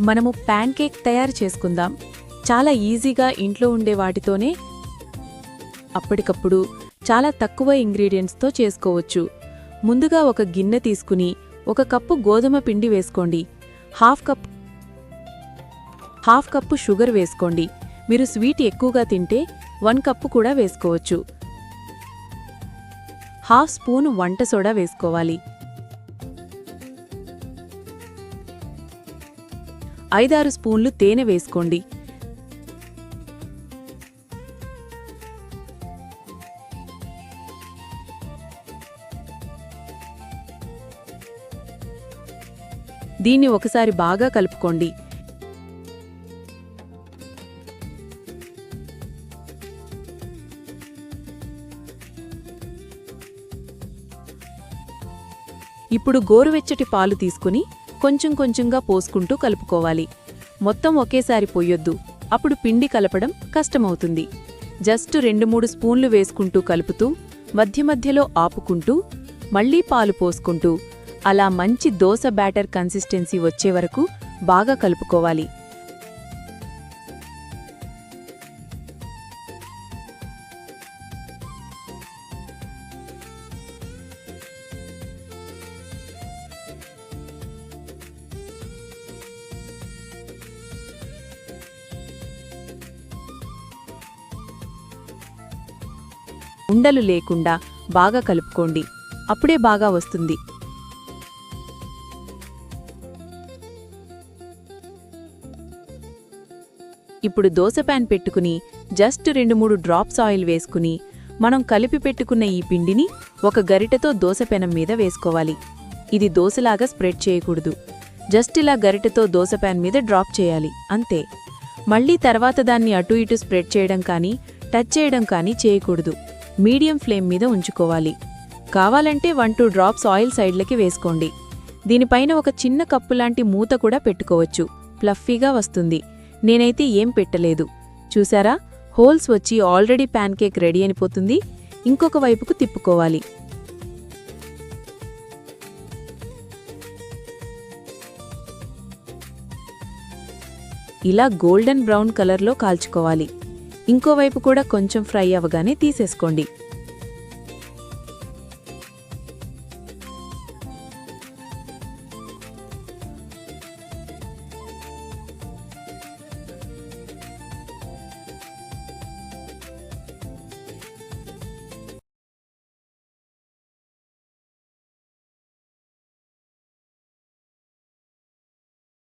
మనము pan cake తయారు చేసుకుందాం. చాలా ఈజీగా ఇంట్లో ఉండే వాటితోనే అప్పటికప్పుడు చాలా తక్కువ ఇంగ్రీడియంట్స్తో చేసుకోవచ్చు. ముందుగా ఒక గిన్నె తీసుకుని ఒక కప్పు గోధుమ పిండి వేసుకోండి. Half cup half cup sugar వేసుకోండి. మీరు స్వీట్ ఎక్కువగా తింటే వన్ కప్పు కూడా వేసుకోవచ్చు. హాఫ్ స్పూన్ వంట సోడా వేసుకోవాలి. ఐదారు స్పూన్లు తేనె వేసుకోండి. దీన్ని ఒకసారి బాగా కలుపుకోండి. ఇప్పుడు గోరువెచ్చటి పాలు తీసుకుని కొంచెం కొంచెంగా పోసుకుంటూ కలుపుకోవాలి. మొత్తం ఒకేసారి పోయొద్దు. అప్పుడు పిండి కలపడం కష్టమవుతుంది. జస్ట్ రెండు మూడు స్పూన్లు వేసుకుంటూ కలుపుతూ మధ్య మధ్యలో ఆపుకుంటూ మళ్ళీ పాలు పోసుకుంటూ అలా మంచి దోస బ్యాటర్ కన్సిస్టెన్సీ వచ్చే వరకు బాగా కలుపుకోవాలి. ఉండలు లేకుండా బాగా కలుపుకోండి. అప్పుడే బాగా వస్తుంది. ఇప్పుడు దోస ప్యాన్ పెట్టుకుని జస్ట్ రెండు మూడు డ్రాప్స్ ఆయిల్ వేసుకుని మనం కలిపి పెట్టుకున్న ఈ పిండిని ఒక గరిటతో దోస పెనం మీద వేసుకోవాలి. ఇది దోసలాగా స్ప్రెడ్ చేయకూడదు. జస్ట్ ఇలా గరిటతో దోస ప్యాన్ మీద డ్రాప్ చేయాలి. అంతే. మళ్ళీ తర్వాత దాన్ని అటు ఇటు స్ప్రెడ్ చేయడం కానీ టచ్ చేయడం కానీ చేయకూడదు. మీడియం ఫ్లేమ్ మీద ఉంచుకోవాలి. కావాలంటే వన్ టూ డ్రాప్స్ ఆయిల్ సైడ్లకి వేసుకోండి. దీనిపైన ఒక చిన్న కప్పు లాంటి మూత కూడా పెట్టుకోవచ్చు. ప్లఫీగా వస్తుంది. నేనైతే ఏం పెట్టలేదు. చూసారా? హోల్స్ వచ్చి ఆల్రెడీ ప్యాన్కేక్ రెడీ అయిపోతుంది. ఇంకొక వైపుకు తిప్పుకోవాలి. ఇలా గోల్డెన్ బ్రౌన్ కలర్లో కాల్చుకోవాలి. ఇంకోవైపు కూడా కొంచెం ఫ్రై అవ్వగానే తీసేసుకోండి.